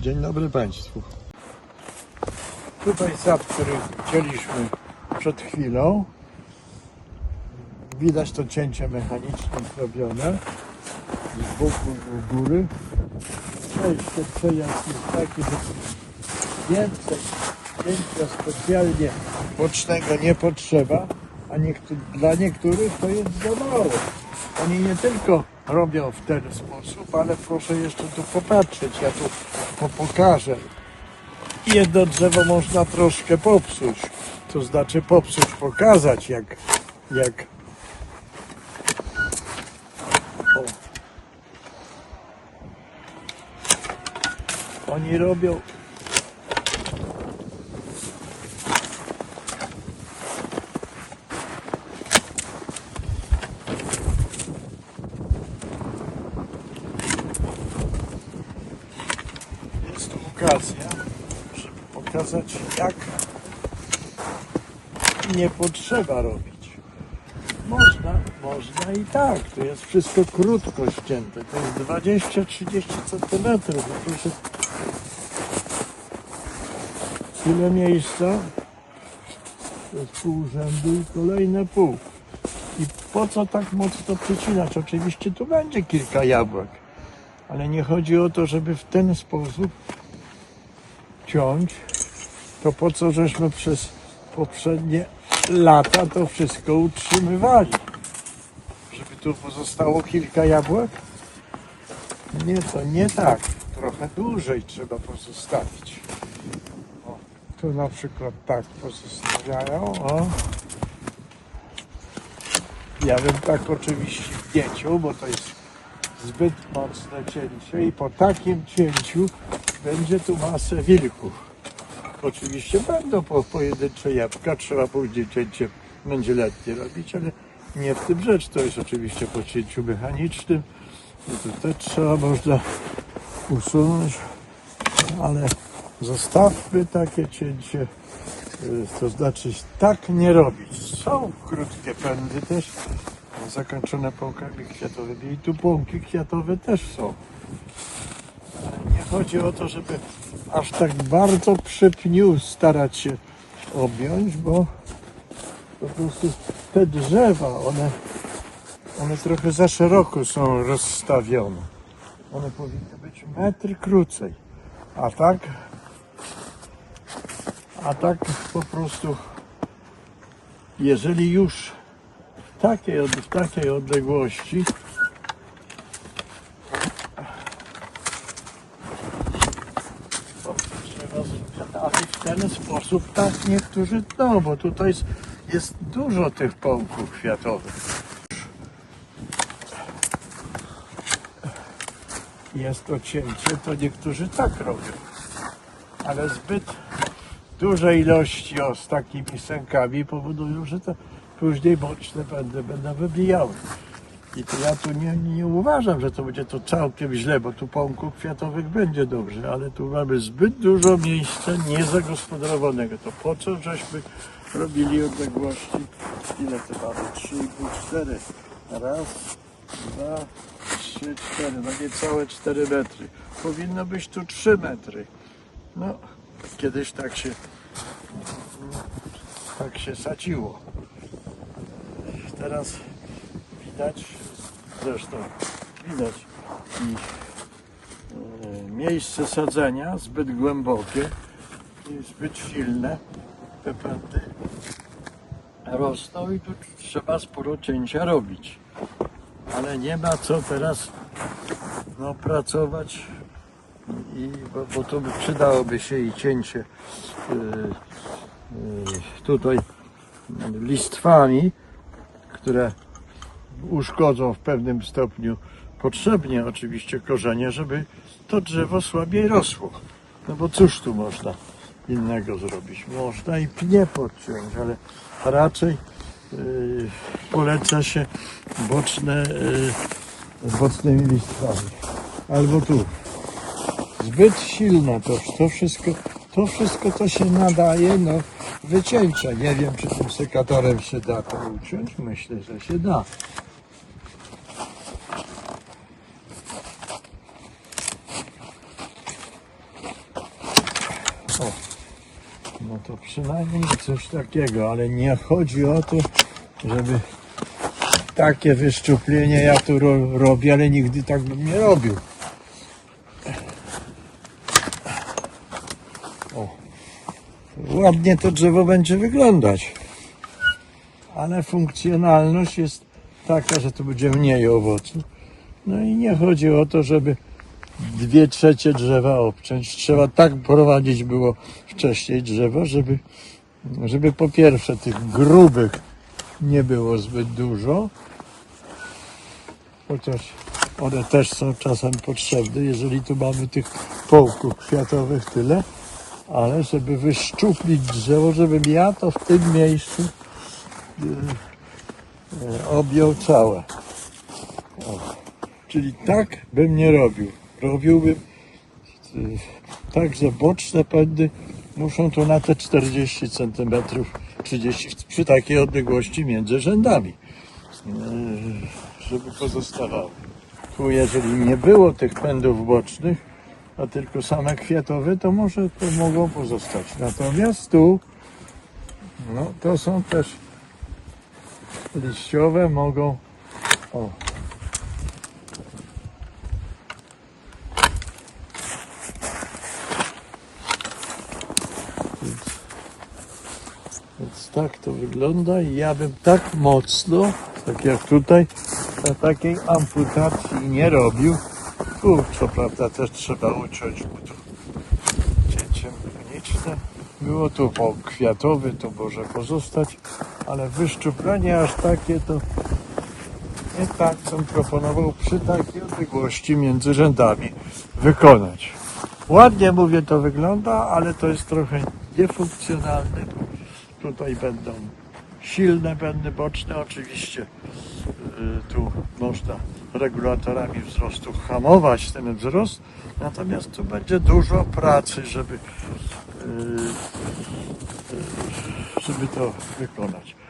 Dzień dobry Państwu. Tutaj sad, który chcieliśmy przed chwilą. Widać to cięcie mechaniczne zrobione z boku do góry. Przejście, przejazd jest taki, że więcej cięcia specjalnie bocznego nie potrzeba, a niektó- dla niektórych to jest za mało. Oni nie tylko robią w ten sposób, ale proszę jeszcze tu popatrzeć, ja tu po pokażę. Jedno drzewo można troszkę popsuć, to znaczy popsuć, pokazać jak, jak oni robią okazja, żeby pokazać jak nie potrzeba robić. Można, można i tak. To jest wszystko krótko ścięte. To jest 20-30 cm. Proszę. Tyle miejsca. To jest pół rzędu i kolejne pół. I po co tak mocno przycinać? Oczywiście tu będzie kilka jabłek. Ale nie chodzi o to, żeby w ten sposób ciąć. To po co żeśmy przez poprzednie lata to wszystko utrzymywali? Żeby tu pozostało kilka jabłek? Nie, to nie tak. Trochę dłużej trzeba pozostawić. O, tu na przykład tak pozostawiają. O. Ja bym tak oczywiście cięciu, bo to jest zbyt mocne cięcie i po takim cięciu będzie tu masę wilków. Oczywiście będą po pojedyncze jabłka, trzeba później cięcie będzie letnie robić, ale nie w tym rzecz. To jest oczywiście po cięciu mechanicznym. I to też trzeba można usunąć, ale zostawmy takie cięcie, y, to znaczy tak nie robić. Są krótkie pędy też, zakończone pąkami kwiatowymi i tu pąki kwiatowe też są. Chodzi o to, żeby aż tak bardzo przy pniu starać się objąć, bo po prostu te drzewa, one, one trochę za szeroko są rozstawione. One powinny być metr krócej. A tak, a tak po prostu, jeżeli już w takiej, w takiej odległości, to trzeba ale w ten sposób tak niektórzy tną, bo tutaj jest, jest dużo tych pąków kwiatowych. Jest to cięcie, to niektórzy tak robią. Ale zbyt duże ilości o, z takimi sękami powodują, że to później boczne będę, będą wybijały. I to ja tu nie, nie uważam, że to będzie to całkiem źle, bo tu pąków kwiatowych będzie dobrze, ale tu mamy zbyt dużo miejsca niezagospodarowanego. To po co żeśmy robili odległości? Ile to mamy? 3,5, 4. Raz, dwa, trzy, cztery. No niecałe 4 metry. Powinno być tu 3 metry. No, kiedyś tak się tak się sadziło. Teraz widać, zresztą widać i e, miejsce sadzenia zbyt głębokie i zbyt silne. Te pędy rosną i tu trzeba sporo cięcia robić. Ale nie ma co teraz no, pracować i, bo, bo tu by przydałoby się i cięcie y, y, tutaj listwami, które uszkodzą w pewnym stopniu potrzebnie oczywiście korzenie, żeby to drzewo słabiej rosło. No bo cóż tu można innego zrobić? Można i pnie podciąć, ale raczej yy, poleca się boczne, yy, bocznymi listwami. Albo tu. Zbyt silne to, to wszystko, to wszystko to się nadaje no wycięcia. Nie wiem czy tym sekatorem się da to uciąć. Myślę, że się da. O, no to przynajmniej coś takiego, ale nie chodzi o to, żeby takie wyszczuplenie ja tu ro, robię, ale nigdy tak bym nie robił. O, ładnie to drzewo będzie wyglądać, ale funkcjonalność jest taka, że tu będzie mniej owoców. No i nie chodzi o to, żeby dwie trzecie drzewa obciąć. Trzeba tak prowadzić było wcześniej drzewo, żeby, żeby po pierwsze tych grubych nie było zbyt dużo, chociaż one też są czasem potrzebne, jeżeli tu mamy tych połków kwiatowych tyle, ale żeby wyszczuplić drzewo, żebym ja to w tym miejscu e, e, objął całe. Czyli tak bym nie robił. Robiłbym y, tak, że boczne pędy muszą tu na te 40 cm, 30 przy takiej odległości między rzędami, y, żeby pozostawały. Tu jeżeli nie było tych pędów bocznych, a tylko same kwiatowe, to może to mogą pozostać. Natomiast tu, no to są też liściowe, mogą, o, tak to wygląda i ja bym tak mocno, tak jak tutaj, na takiej amputacji nie robił. Tu co prawda też trzeba uciąć, bo tu cięcie mechaniczne. Było tu po kwiatowy, to może pozostać, ale wyszczuplenie aż takie to nie tak bym proponował przy takiej odległości między rzędami wykonać. Ładnie mówię to wygląda, ale to jest trochę niefunkcjonalne. Tutaj będą silne będy boczne oczywiście. Yy, Tu można regulatorami wzrostu hamować ten wzrost, natomiast tu będzie dużo pracy, żeby, yy, yy, żeby to wykonać.